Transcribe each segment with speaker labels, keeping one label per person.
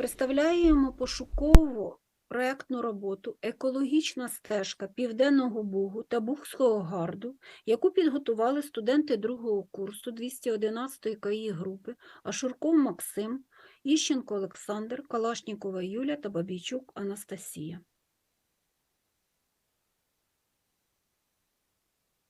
Speaker 1: Представляємо пошукову проектну роботу «Екологічна стежка Південного Бугу та Бугського гарду», яку підготували студенти другого курсу 211-ї КАІ групи Ашурков Максим, Іщенко Олександр, Калашнікова Юля та Бабійчук Анастасія.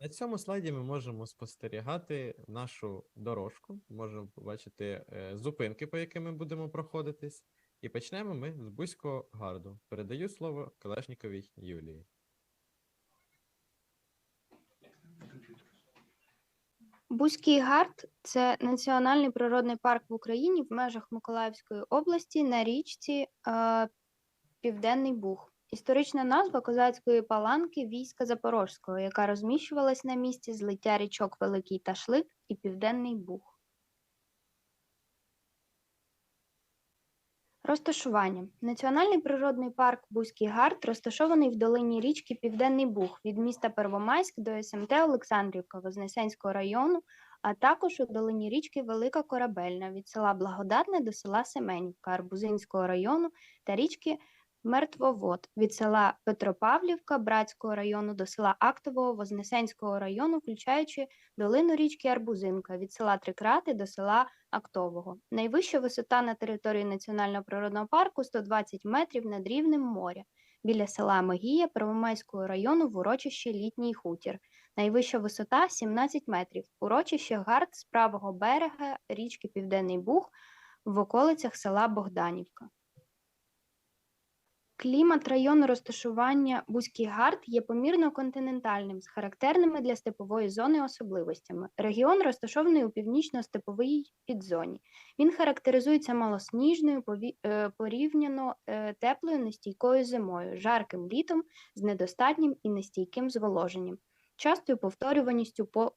Speaker 2: На цьому слайді ми можемо спостерігати нашу дорожку, можемо побачити е, зупинки, по яким ми будемо проходитись. І почнемо ми з Бузького гарду. Передаю слово Калашніковій Юлії.
Speaker 3: Бузький гард це національний природний парк в Україні в межах Миколаївської області на річці е, Південний Буг. Історична назва козацької паланки війська Запорозького, яка розміщувалась на місці злиття річок Великий Ташлик і Південний Буг. Розташування. Національний природний парк Бузький Гард розташований в долині річки Південний Буг від міста Первомайськ до СМТ Олександрівка Вознесенського району, а також у долині річки Велика Корабельна від села Благодатне до села Семенівка Арбузинського району та річки Мертвовод від села Петропавлівка Братського району до села Актового Вознесенського району, включаючи долину річки Арбузинка від села Трикрати до села Актового. Найвища висота на території Національного природного парку 120 метрів над рівнем моря. Біля села Мегія Первомайського району в урочищі Літній хутір. Найвища висота 17 метрів. Урочище Гард з правого берега річки Південний Буг в околицях села Богданівка. Клімат району розташування Бузький Гард є помірно континентальним з характерними для степової зони особливостями. Регіон розташований у північно-степовій підзоні. Він характеризується малосніжною, е, порівняно е, теплою нестійкою зимою, жарким літом з недостатнім і нестійким зволоженням, частою повторюваністю по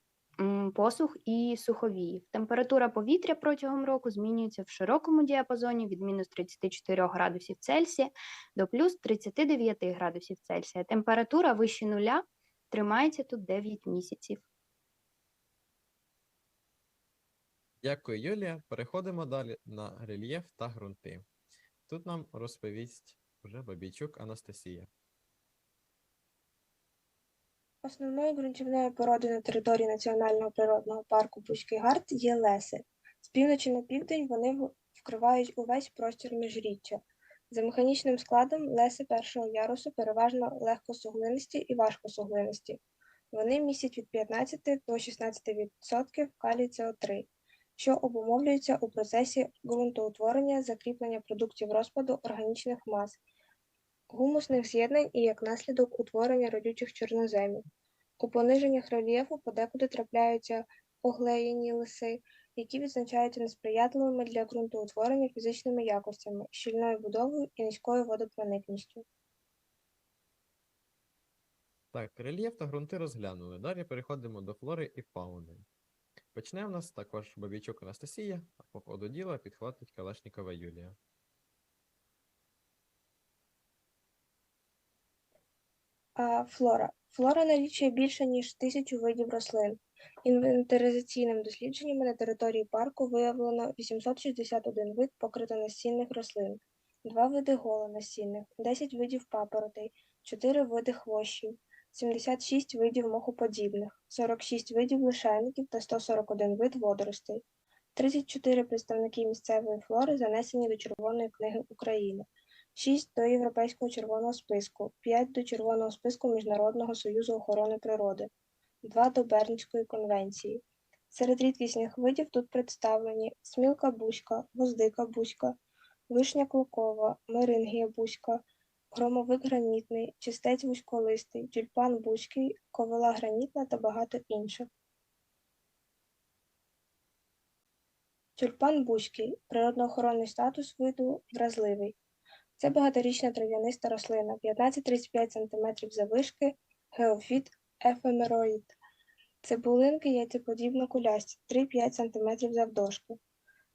Speaker 3: посух і суховіїв. Температура повітря протягом року змінюється в широкому діапазоні від мінус 34 градусів Цельсія до плюс 39 градусів Цельсія. Температура вище нуля тримається тут 9 місяців.
Speaker 2: Дякую, Юлія. Переходимо далі на рельєф та ґрунти. Тут нам розповість вже Бабійчук Анастасія.
Speaker 4: Основною ґрунтівною породою на території Національного природного парку Бузький Гард є леси. З півночі на південь вони вкривають увесь простір міжріччя. За механічним складом леси першого ярусу переважно легкосуглинисті і важкосуглинисті. Вони містять від 15 до 16% калій СО3, що обумовлюється у процесі ґрунтоутворення, закріплення продуктів розпаду органічних мас, гумусних з'єднань і як наслідок утворення родючих чорноземів. У пониженнях рельєфу подекуди трапляються оглеєні лиси, які відзначаються несприятливими для ґрунтоутворення фізичними якостями, щільною будовою і низькою водопроникністю.
Speaker 2: Так, рельєф та ґрунти розглянули. Далі переходимо до флори і фауни. Почне в нас також Бабійчук Анастасія, а по ходу діла підхватить Калашнікова Юлія.
Speaker 4: Флора. Флора налічує більше ніж тисячу видів рослин. Інвентаризаційними дослідженнями на території парку виявлено 861 вид покритонасінних рослин, 2 види голонасінних, 10 видів папоротей, 4 види хвощів, 76 видів мохоподібних, 46 видів лишайників та 141 вид водоростей. 34 представники місцевої флори занесені до Червоної книги України. 6 до Європейського червоного списку, 5 до Червоного списку Міжнародного союзу охорони природи, 2 до Бернської конвенції. Серед рідкісних видів тут представлені смілка бузька, гвоздика бузька, вишня клукова, мерингія бузька, громовик гранітний, чистець вузьколистий, тюльпан бузький, ковила гранітна та багато інших. Тюльпан бузький – природоохоронний статус виду вразливий. Це багаторічна трав'яниста рослина, 15-35 см заввишки, геофіт, ефемероїд. Цибулинки яйцеподібно кулясті, 3-5 см завдовжки.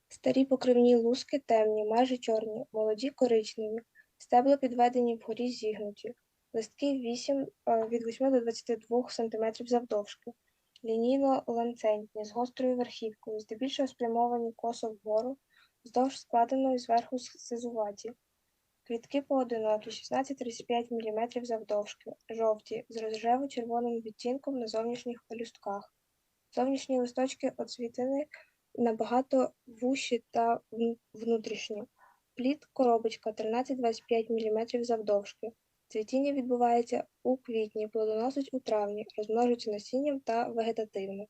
Speaker 4: Старі покривні луски темні, майже чорні, молоді коричневі, стебла підведені вгорі зігнуті, листки 8, е, від 8 до 22 см завдовжки, лінійно-ланцетні, з гострою верхівкою, здебільшого спрямовані косо вгору, вздовж складеної зверху сизуваті. Квітки поодинокі, 16-35 мм завдовжки, жовті, з рожево-червоним відтінком на зовнішніх пелюстках. Зовнішні листочки оцвітені набагато вущі та внутрішні. Плід коробочка 13-25 мм завдовжки. Цвітіння відбувається у квітні, плодоносить у травні, розмножується насінням та вегетативно.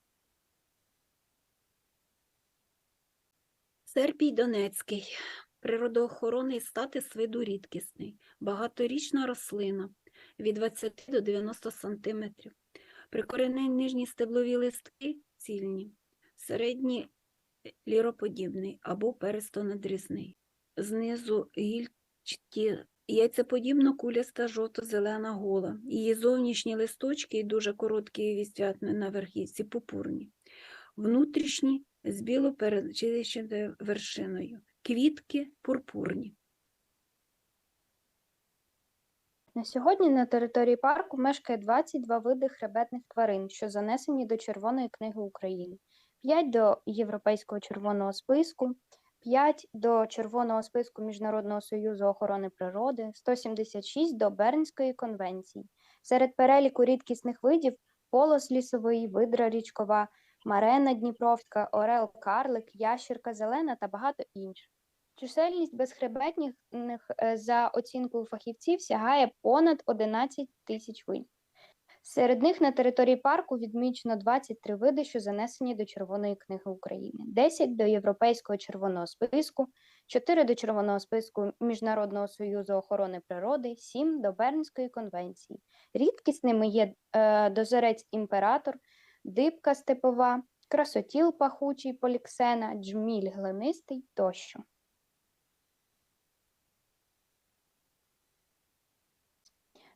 Speaker 1: Серпій Донецький. Природоохоронний статус виду рідкісний. Багаторічна рослина від 20 до 90 см. Прикоренні нижні стеблові листки цільні, середні ліроподібний або перистонадрізний. Знизу гільчаті яйцеподібно куляста жовто-зелена гола. Її зовнішні листочки і дуже короткі і вістрятні на верхівці пупурні. Внутрішні з біло білоперечиною вершиною. Квітки пурпурні.
Speaker 3: На сьогодні на території парку мешкає 22 види хребетних тварин, що занесені до Червоної книги України, 5 до Європейського червоного списку, 5 до Червоного списку Міжнародного союзу охорони природи, 176 до Бернської конвенції. Серед переліку рідкісних видів полос лісовий, видра річкова, марена дніпровська, орел карлик, ящірка зелена та багато інших. Чисельність безхребетних е, за оцінкою фахівців сягає понад 11 тисяч видів. Серед них на території парку відмічено 23 види, що занесені до Червоної книги України, 10 до Європейського червоного списку, 4 до Червоного списку Міжнародного союзу охорони природи, 7 до Бернської конвенції. Рідкісними є е, дозорець імператор, дибка степова, красотіл пахучий поліксена, джміль глинистий тощо.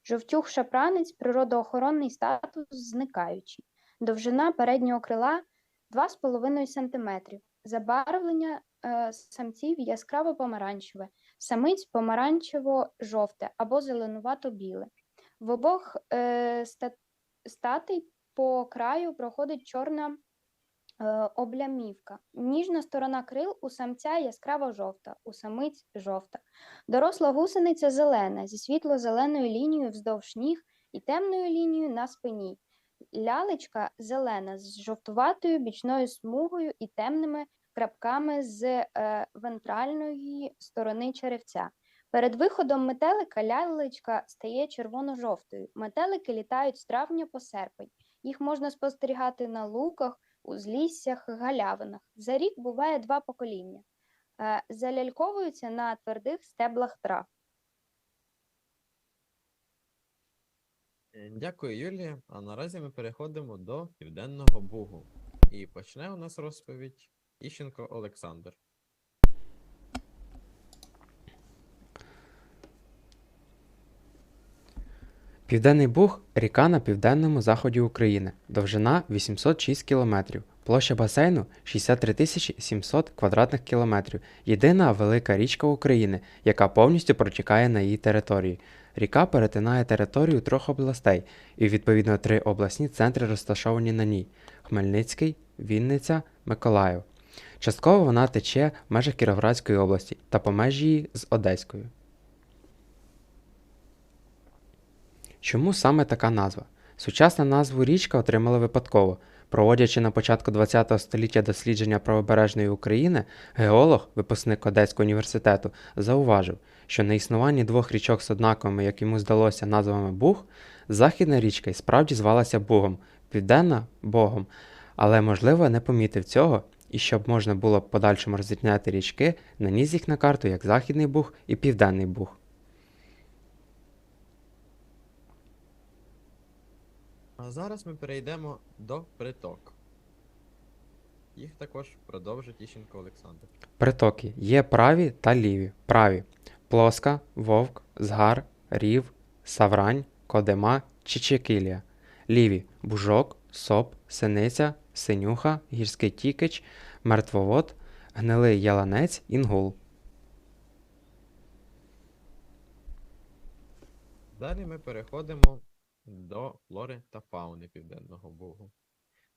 Speaker 3: Жовтюх шапранець природоохоронний статус зникаючий. Довжина переднього крила 2,5 см. Забарвлення е, самців яскраво помаранчеве, самиць помаранчево-жовте або зеленувато-біле. В обох е, ста- статей по краю проходить чорна е, облямівка. Ніжна сторона крил у самця яскраво жовта, у самиць жовта. Доросла гусениця зелена зі світло-зеленою лінією вздовж ніг і темною лінією на спині. Лялечка зелена з жовтуватою бічною смугою і темними крапками з е, вентральної сторони черевця. Перед виходом метелика лялечка стає червоно-жовтою. Метелики літають з травня по серпень. Їх можна спостерігати на луках, узліссях, галявинах. За рік буває два покоління е, заляльковуються на твердих стеблах трав.
Speaker 2: Е, Дякую, Юлія. А наразі ми переходимо до Південного Бугу. І почне у нас розповідь Іщенко Олександр.
Speaker 5: Південний Буг ріка на південному заході України, довжина 806 км, площа басейну 63 тисячі 700 квадратних кілометрів. Єдина велика річка України, яка повністю протікає на її території. Ріка перетинає територію трьох областей, і відповідно три обласні центри розташовані на ній: Хмельницький, Вінниця, Миколаїв. Частково вона тече в межах Кіровоградської області та по межі її з Одеською. Чому саме така назва? Сучасну назву річка отримала випадково. Проводячи на початку ХХ століття дослідження правобережної України, геолог, випускник Одеського університету, зауважив, що на існуванні двох річок з однаковими, як йому здалося, назвами Буг, західна річка і справді звалася Бугом, південна Богом, але, можливо, не помітив цього, і щоб можна було в подальшому розрізняти річки, наніс їх на карту як Західний Буг і Південний Буг.
Speaker 2: А зараз ми перейдемо до приток. Їх також продовжить Іщенко Олександр.
Speaker 5: Притоки є праві та ліві. Праві Плоска, Вовк, Згар, Рів, Саврань, Кодема, Чичекілія. Ліві Бужок, Соп, Синиця, Синюха, Гірський Тікич, Мертвовод, Гнилий Яланець, Інгул.
Speaker 2: Далі ми переходимо до флори та фауни Південного Бугу.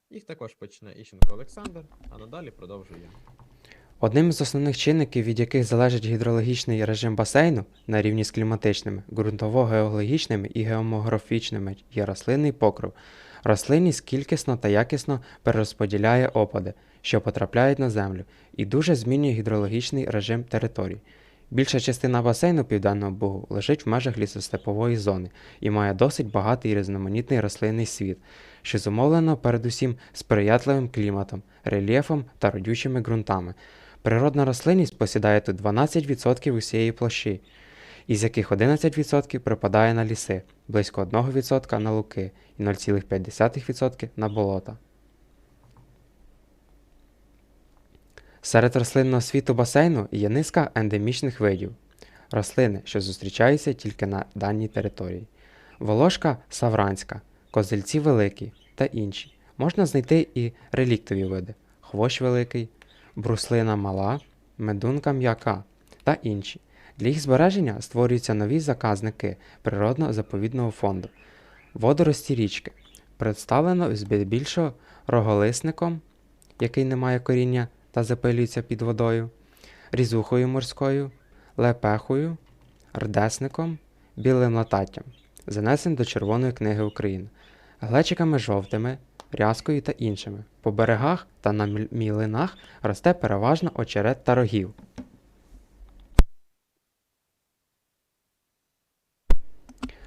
Speaker 2: Їх також почне Іщенко Олександр, а надалі продовжую я.
Speaker 5: Одним з основних чинників, від яких залежить гідрологічний режим басейну на рівні з кліматичними, ґрунтово-геологічними і геоморфічними, є рослинний покрив. Рослинність кількісно та якісно перерозподіляє опади, що потрапляють на землю, і дуже змінює гідрологічний режим територій. Більша частина басейну Південного Бугу лежить в межах лісостепової зони і має досить багатий різноманітний рослинний світ, що зумовлено передусім сприятливим кліматом, рельєфом та родючими ґрунтами. Природна рослинність посідає тут 12% усієї площі, із яких 11% припадає на ліси, близько 1% на луки і 0,5% на болота. Серед рослинного світу басейну є низка ендемічних видів рослини, що зустрічаються тільки на даній території. Волошка савранська, козельці великі та інші. Можна знайти і реліктові види хвощ великий, бруслина мала, медунка м'яка та інші. Для їх збереження створюються нові заказники природно-заповідного фонду. Водорості річки представлено здебільшого роголисником, який не має коріння та запилюється під водою, різухою морською, лепехою, рдесником, білим лататтям, занесен до Червоної книги України, глечиками жовтими, рязкою та іншими. По берегах та на мілинах росте переважно очерет та рогів.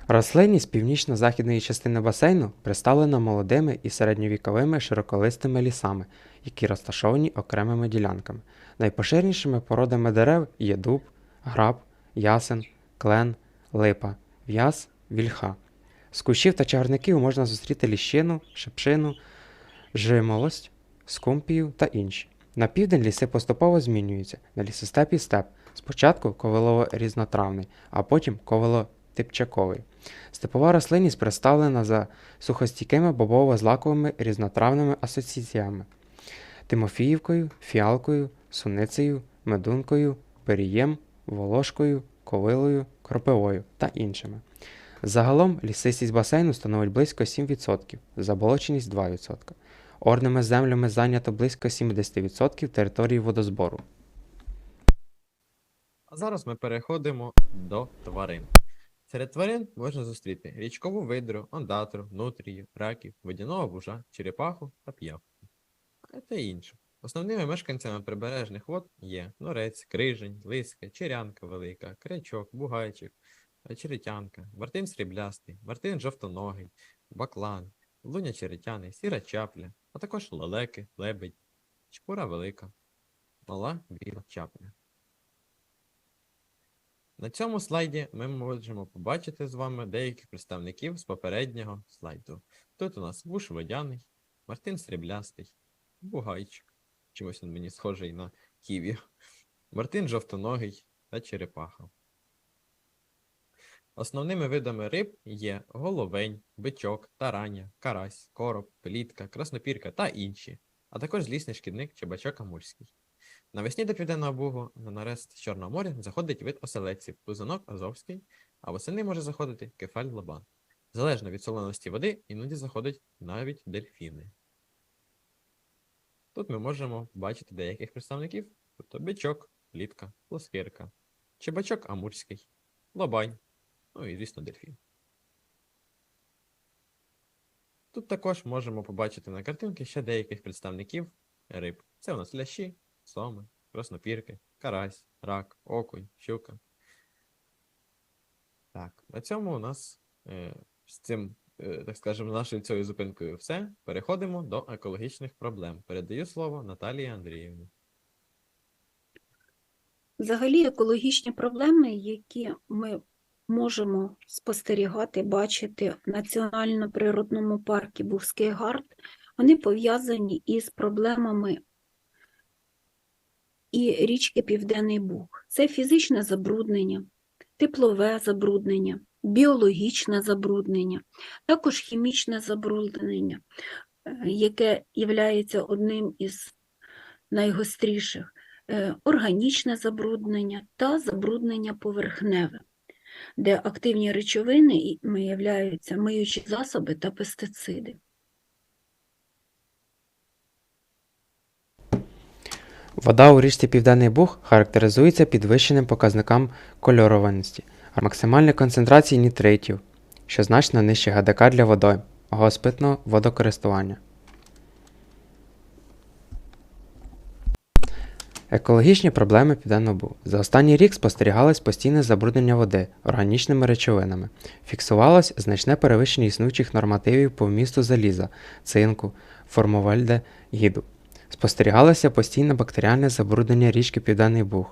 Speaker 5: Рослинність північно-західної частини басейну представлена молодими і середньовіковими широколистими лісами, які розташовані окремими ділянками. Найпоширенішими породами дерев є дуб, граб, ясен, клен, липа, в'яз, вільха. З кущів та чагарників можна зустріти ліщину, шепшину, жимолость, скумпію та інші. На південь ліси поступово змінюються на лісостеп і степ. Спочатку ковилово-різнотравний, а потім ковило-типчаковий. Степова рослинність представлена за сухостійкими бобово-злаковими різнотравними асоціаціями Тимофіївкою, фіалкою, суницею, медункою, перієм, волошкою, ковилою, кропивою та іншими. Загалом лісистість басейну становить близько 7%, заболоченість 2%. Орними землями зайнято близько 70% території водозбору.
Speaker 2: А зараз ми переходимо до тварин. Серед тварин можна зустріти річкову видру, ондатру, нутрію, раків, водяного вужа, черепаху та п'явку. Та інше. Основними мешканцями прибережних вод є норець, крижень, лиска, черянка велика, крячок, бугайчик, черетянка, мартин сріблястий, мартин жовтоногий, баклан, луня черетяний, сіра чапля, а також лелеки, лебедь, чпура велика, мала біла чапля. На цьому слайді ми можемо побачити з вами деяких представників з попереднього слайду. Тут у нас вуш водяний, Мартин сріблястий, бугайчик. Чимось він мені схожий на ківі. Мартин жовтоногий та черепаха. Основними видами риб є головень, бичок, тараня, карась, короб, плітка, краснопірка та інші, а також злісний шкідник чебачок амурський. Навесні до Південного Бугу на нарест Чорного моря заходить вид оселедців пузанок азовський, а восени може заходити кефаль лабан. Залежно від солоності води, іноді заходять навіть дельфіни. Тут ми можемо бачити деяких представників, тобто бичок, плітка, плоскирка, чебачок амурський, лобань, ну і, звісно, дельфін. Тут також можемо побачити на картинці ще деяких представників риб. Це у нас лящі, соми, краснопірки, карась, рак, окунь, щука. Так, на цьому у нас е, з цим, е, так скажемо, нашою цією зупинкою все. Переходимо до екологічних проблем. Передаю слово Наталії Андріївні.
Speaker 1: Взагалі екологічні проблеми, які ми можемо спостерігати, бачити в Національно-природному парку Бузький Гард, вони пов'язані із проблемами і річки Південний Буг. Це фізичне забруднення, теплове забруднення, біологічне забруднення, також хімічне забруднення, е, яке є одним із найгостріших е, органічне забруднення та забруднення поверхневе, де активні речовини являються миючі засоби та пестициди.
Speaker 5: Вода у річці Південний Буг характеризується підвищеним показником кольорованості, а максимальної концентрації нітритів, що значно нижче ГДК для водойм госпитного водокористування. Екологічні проблеми Південного Бугу. За останній рік спостерігалось постійне забруднення води органічними речовинами. Фіксувалось значне перевищення існуючих нормативів по вмісту заліза, цинку, формовальде, гіду. Спостерігалося постійне бактеріальне забруднення річки Південний Буг,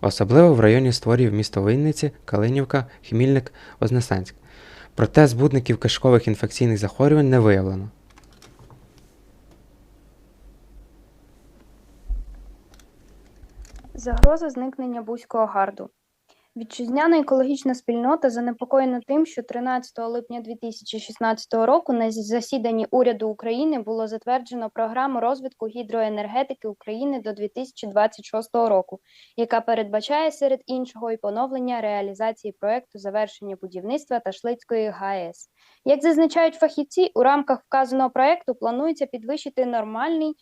Speaker 5: особливо в районі створів місто Винниці, Калинівка, Хмільник, Вознесенськ. Проте збудників кишкових інфекційних захворювань не виявлено.
Speaker 3: Загроза зникнення Бузького гарду. Вітчизняна екологічна спільнота занепокоєна тим, що 13 липня 2016 року на засіданні уряду України було затверджено програму розвитку гідроенергетики України до 2026 року, яка передбачає серед іншого і поновлення реалізації проекту завершення будівництва Ташлицької ГАЕС. Як зазначають фахівці, у рамках вказаного проекту планується підвищити нормальний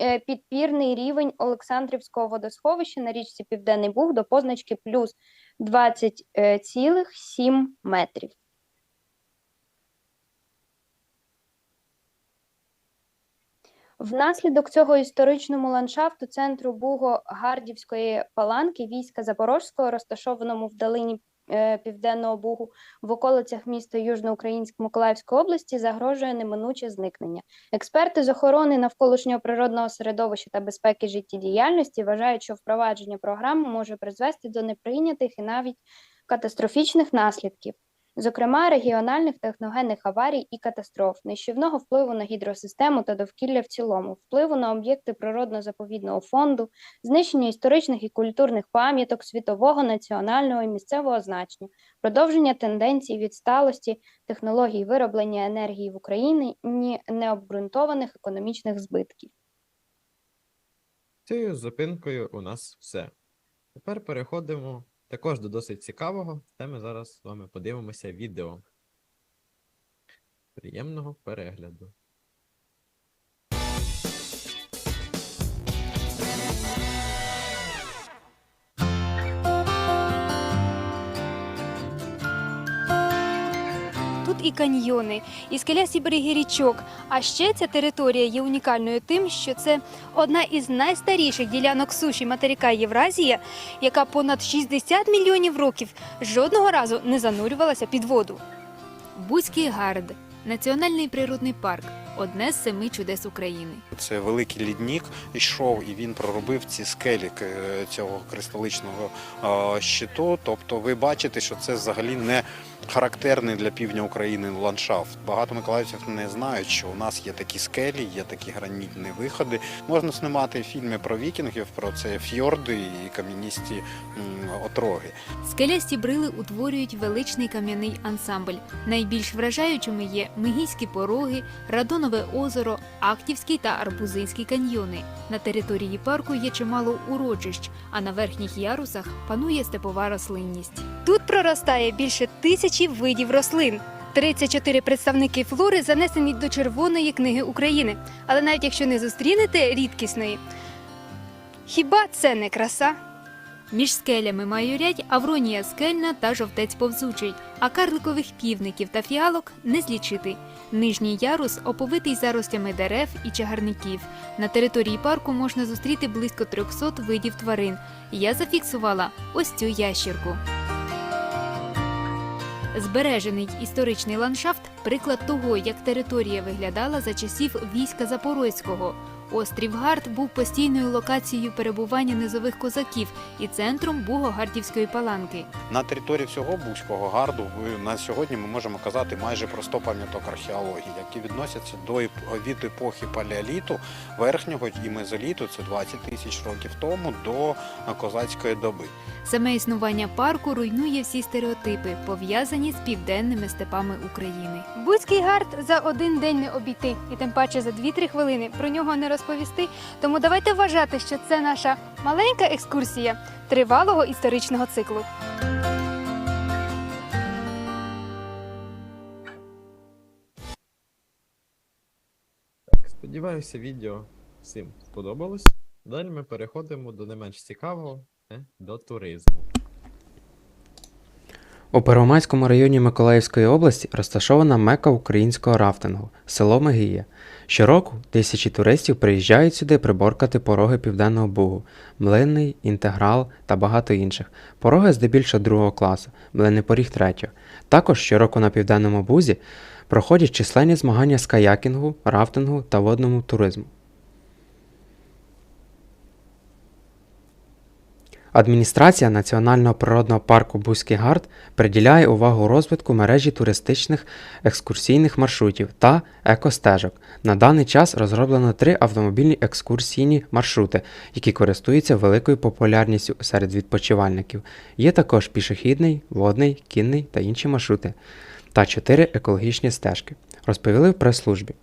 Speaker 3: е, підпірний рівень Олександрівського водосховища на річці Південний Буг до позначки плюс 20,7 метрів. Внаслідок цього історичному ландшафту центру Буго-Гардівської паланки війська Запорозького, розташованому в долині е, Південного Бугу в околицях міста Южноукраїнськ Миколаївської області, загрожує неминуче зникнення. Експерти з охорони навколишнього природного середовища та безпеки життєдіяльності вважають, що впровадження програми може призвести до неприйнятих і навіть катастрофічних наслідків, зокрема регіональних техногенних аварій і катастроф, нищівного впливу на гідросистему та довкілля в цілому, впливу на об'єкти природно-заповідного фонду, знищення історичних і культурних пам'яток світового, національного і місцевого значення, продовження тенденцій відсталості технологій вироблення енергії в Україні, необґрунтованих економічних збитків.
Speaker 2: Цією зупинкою у нас все. Тепер переходимо також до досить цікавого, та ми зараз з вами подивимося відео. Приємного перегляду.
Speaker 6: І каньйони, і скелясті береги річок. А ще ця територія є унікальною тим, що це одна із найстаріших ділянок суші материка Євразія, яка понад 60 мільйонів років жодного разу не занурювалася під воду. Бузький гард національний природний парк одне з семи чудес України.
Speaker 7: Це великий ліднік йшов, і він проробив ці скелі цього кристаличного е, щиту. Тобто, ви бачите, що це взагалі не характерний для півдня України ландшафт. Багато миколаївців не знають, що у нас є такі скелі, є такі гранітні виходи. Можна знімати фільми про вікінгів, про це фьорди і кам'яністі отроги.
Speaker 6: Скелясті брили утворюють величний кам'яний ансамбль. Найбільш вражаючими є Мигійські пороги, Радонове озеро, Актівський та Арбузинський каньйони. На території парку є чимало урочищ, а на верхніх ярусах панує степова рослинність. Тут проростає більше тисячі видів рослин. 34 представники флори занесені до Червоної книги України. Але навіть якщо не зустрінете рідкісної, хіба це не краса? Між скелями майорять авронія скельна та жовтець повзучий, а карликових півників та фіалок не злічити. Нижній ярус оповитий заростями дерев і чагарників. На території парку можна зустріти близько 300 видів тварин. Я зафіксувала ось цю ящірку. Збережений історичний ландшафт приклад того, як територія виглядала за часів війська Запорозького. Острів Гард був постійною локацією перебування низових козаків і центром Бугогардівської паланки.
Speaker 7: На території всього Бузького гарду на сьогодні ми можемо казати майже про 100 пам'яток археології, які відносяться до від епохи палеоліту, верхнього і мезоліту, це 20 тисяч років тому, до е, козацької доби.
Speaker 6: Саме існування парку руйнує всі стереотипи, пов'язані з південними степами України. Бузький гард за один день не обійти, і тим паче за 2-3 хвилини про нього не розповісти. Тому давайте вважати, що це наша маленька екскурсія тривалого історичного циклу.
Speaker 2: Так, сподіваюся, відео всім сподобалось. Далі ми переходимо до не менш цікавого, е, до туризму.
Speaker 5: У Первомайському районі Миколаївської області розташована мека українського рафтингу село Мегія. Щороку тисячі туристів приїжджають сюди приборкати пороги Південного Бугу, Млинний, Інтеграл та багато інших. Пороги здебільшого другого класу, млинний поріг третього. Також щороку на Південному Бузі проходять численні змагання з каякінгу, рафтингу та водному туризму. Адміністрація Національного природного парку Бузький Гард приділяє увагу розвитку мережі туристичних екскурсійних маршрутів та екостежок. На даний час розроблено три автомобільні екскурсійні маршрути, які користуються великою популярністю серед відпочивальників. Є також пішохідний, водний, кінний та інші маршрути, та чотири екологічні стежки. Розповіли в прес-службі.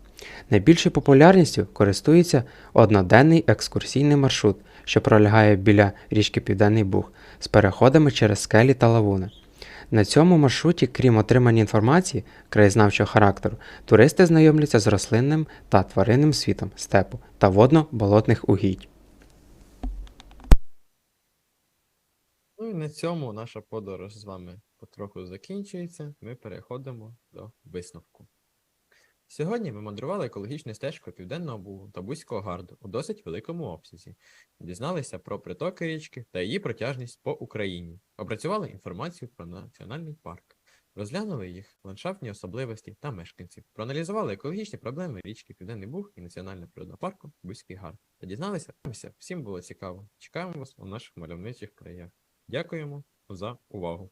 Speaker 5: Найбільшою популярністю користується одноденний екскурсійний маршрут, що пролягає біля річки Південний Буг з переходами через скелі та лавуни. На цьому маршруті, крім отримання інформації краєзнавчого характеру, туристи знайомляться з рослинним та тваринним світом степу та водно-болотних угідь.
Speaker 2: Ну і на цьому наша подорож з вами потроху закінчується. Ми переходимо до висновку. Сьогодні ми мандрували екологічною стежкою Південного Бугу та Бузького гарду у досить великому обсязі. Дізналися про притоки річки та її протяжність по Україні. Опрацювали інформацію про національний парк. Розглянули їх ландшафтні особливості та мешканців, проаналізували екологічні проблеми річки Південний Буг і Національного природного парку Бузький Гард. Та дізналися, всім було цікаво. Чекаємо вас у наших мальовничих краях. Дякуємо за увагу!